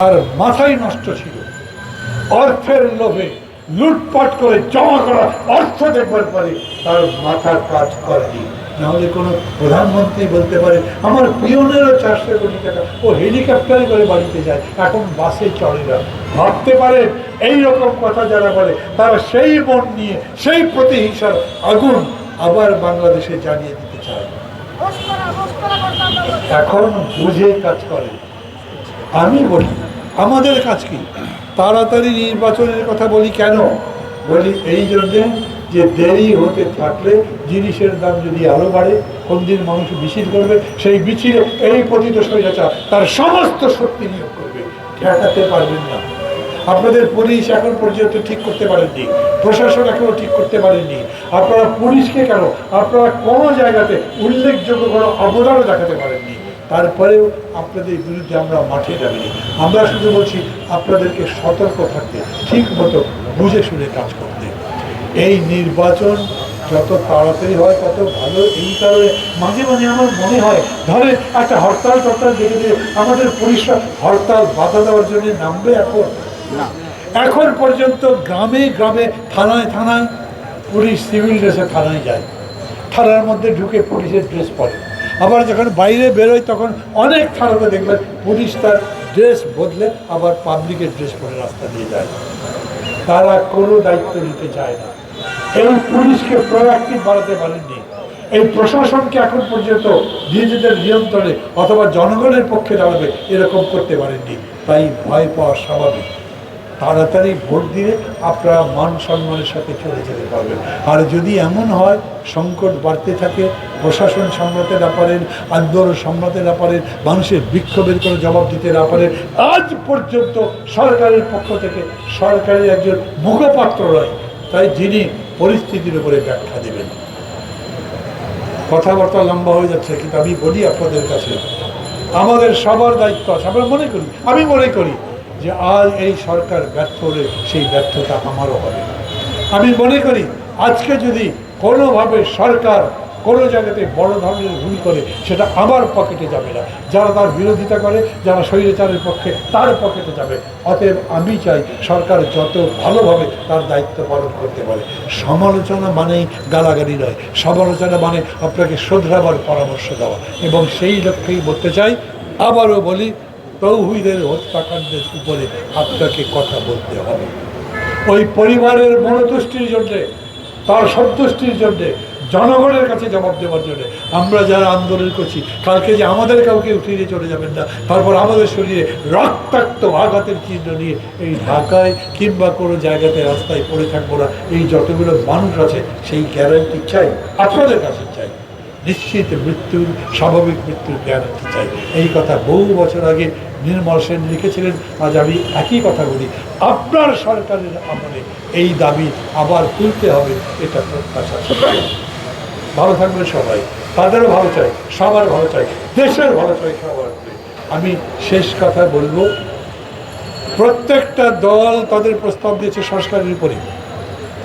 আর মাথাই নষ্ট ছিল। অর্থের লোভে লুটপাট করে জমা করা অর্থ দেখবার পরে তার মাথার কাজ করেনি নাহলে কোনো প্রধানমন্ত্রী বলতে পারে আমার পিয়নেরও চারশো কোটি টাকা ও হেলিকপ্টারে করে বাড়িতে যায় এখন বাসে চলে না। ভাবতে পারে এই রকম কথা যারা বলে তারা সেই মন নিয়ে সেই প্রতিহিংসার আগুন আবার বাংলাদেশে জানিয়ে দিতে চায়। এখন বুঝে কাজ করে। আমি বলি আমাদের কাজ কি? তাড়াতাড়ি নির্বাচনের কথা বলি কেন? বলি এই জন্যে যে দেরি হতে থাকলে জিনিসের দাম যদি আরও বাড়ে, কোন দিন মানুষ মিছিল করবে, সেই মিছিলে এই পতিত স্বৈরাচার তার সমস্ত শক্তি নিয়োগ করবে। ঠেকাতে পারবেন না। আপনাদের পুলিশ এখন পর্যন্ত ঠিক করতে পারেননি। প্রশাসন এখনও ঠিক করতে পারেননি। আপনারা পুলিশকে কেন? আপনারা কোনো জায়গাতে উল্লেখযোগ্য কোনো অবদানও দেখাতে পারেননি। তারপরেও আপনাদের বিরুদ্ধে আমরা মাঠে নামিনি আমরা শুধু বলছি আপনাদেরকে সতর্ক থাকতে ঠিক মতো বুঝে শুনে কাজ করতে। এই নির্বাচন যত তাড়াতাড়ি হয় তত ভালো এই কারণে মাঝে মাঝে আমার মনে হয় ধরে একটা হরতাল টরতাল দেখে দিয়ে আমাদের পুলিশরা হরতাল বাধা দেওয়ার জন্য নামবে এখন? না। এখন পর্যন্ত গ্রামে গ্রামে থানায় থানায় পুলিশ সিভিল ড্রেসে থানায় যায়। থানার মধ্যে ঢুকে পুলিশের ড্রেস পরে। আবার যখন বাইরে বেরোয় তখন অনেক থানাতে দেখবেন পুলিশ তার ড্রেস বদলে আবার পাবলিকের ড্রেস পরে রাস্তা দিয়ে যায়। তারা কোনো দায়িত্ব নিতে চায় না। এই পুলিশকে প্রোয়াক্টিভ বাড়াতে পারেননি। এই প্রশাসনকে এখন পর্যন্ত নিজেদের নিয়ন্ত্রণে অথবা জনগণের পক্ষে দাঁড়াবে এরকম করতে পারেননি। তাই ভয় পাওয়া স্বাভাবিক। তাড়াতাড়ি ভোট দিয়ে আপনারা মান সম্মানের সাথে চলে যেতে পারবেন। আর যদি এমন হয়, সংকট বাড়তে থাকে, প্রশাসন সামলাতে না পারেন, আন্দোলন সামলাতে না পারেন, মানুষের বিক্ষোভের কোনো জবাব দিতে না পারেন, আজ পর্যন্ত সরকারের পক্ষ থেকে সরকারের একজন মুখপাত্র নয়, তাই যিনি পরিস্থিতির উপরে ব্যাখ্যা দেবেন। কথাবার্তা লম্বা হয়ে যাচ্ছে, কিন্তু আমি বলি আপনাদের কাছে, আমাদের সবার দায়িত্ব আছে, আমরা মনে করি, আমি মনে করি যে আজ এই সরকার ব্যর্থ হলে সেই ব্যর্থতা আমারও হবে। আমি মনে করি, আজকে যদি কোনোভাবে সরকার কোনো জায়গাতে বড় ধরনের ভুল করে, সেটা আমার পকেটে যাবে না। যারা তার বিরোধিতা করে, যারা স্বৈরাচারের পক্ষে, তার পকেটে যাবে। অতএব আমি চাই সরকার যত ভালোভাবে তার দায়িত্ব পালন করতে পারে। সমালোচনা মানেই গালাগালি নয়। সমালোচনা মানে আপনাকে শোধরাবার পরামর্শ দেওয়া। এবং সেই লক্ষ্যেই বলতে চাই, আবারও বলি তৌহিদের হত্যাকাণ্ডের উপরে আপনাকে কথা বলতে হবে। ওই পরিবারের মনোতুষ্টির জন্যে, তার সন্তুষ্টির জন্যে, জনগণের কাছে জবাব দেওয়ার জন্য আমরা যারা আন্দোলন করছি, কালকে যে আমাদের কাউকে উঠিয়ে চলে যাবেন না, তারপর আমাদের শরীরে রক্তাক্ত আঘাতের চিহ্ন নিয়ে এই ঢাকায় কিংবা কোনো জায়গাতে রাস্তায় পড়ে থাকব না, এই যতগুলো মানুষ আছে, সেই গ্যারান্টি চাই, আপনাদের কাছে চাই। নিশ্চিত মৃত্যুর, স্বাভাবিক মৃত্যুর গ্যারান্টি চাই। এই কথা বহু বছর আগে নির্মল সেন লিখেছিলেন, আজ আমি একই কথা বলি। আপনার সরকারের আমলে এই দাবি আবার তুলতে হবে, এটা প্রত্যাশা। ভালো থাকবেন সবাই। তাদেরও ভালো চাই, সবার ভালো চাই, দেশের ভালো চাই, সবার আমি শেষ কথা বলব, প্রত্যেকটা দল তাদের প্রস্তাব দিয়েছে সংস্কারের উপরে।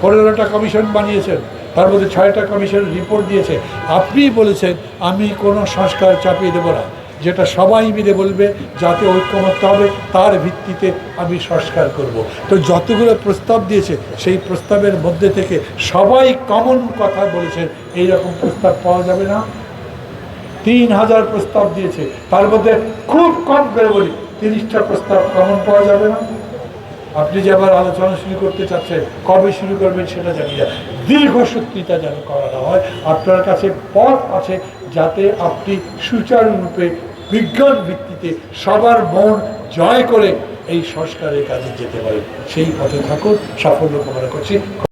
পনেরোটা কমিশন বানিয়েছেন। তার মধ্যে ছয়টা কমিশন রিপোর্ট দিয়েছে। আপনি বলেছেন, আমি কোনো সংস্কার চাপিয়ে দেবো না। যেটা সবাই মিলে বলবে, যাতে ঐক্যমত্য হবে, তার ভিত্তিতে আমি সংস্কার করব। তো যতগুলো প্রস্তাব দিয়েছে, সেই প্রস্তাবের মধ্যে থেকে সবাই কমন কথা বলেছেন, এই রকম প্রস্তাব পাওয়া যাবে না। তিন হাজার প্রস্তাব দিয়েছে, তার মধ্যে খুব কম করে বলি, তিরিশটা প্রস্তাব কমন পাওয়া যাবে না। আপনি যে আবার আলোচনা শুরু করতে চাচ্ছেন, কবে শুরু করবেন সেটা জানি না। দীর্ঘসূত্রিতা যেন করা না হয়। আপনার কাছে পথ আছে যাতে আপনি সুচারুরূপে বিজ্ঞান ভিত্তিতে সবার মন জয় করে এই সংস্কারের কাজে যেতে পারেন। সেই পথে থাকুন, সাফল্য কামনা করছি।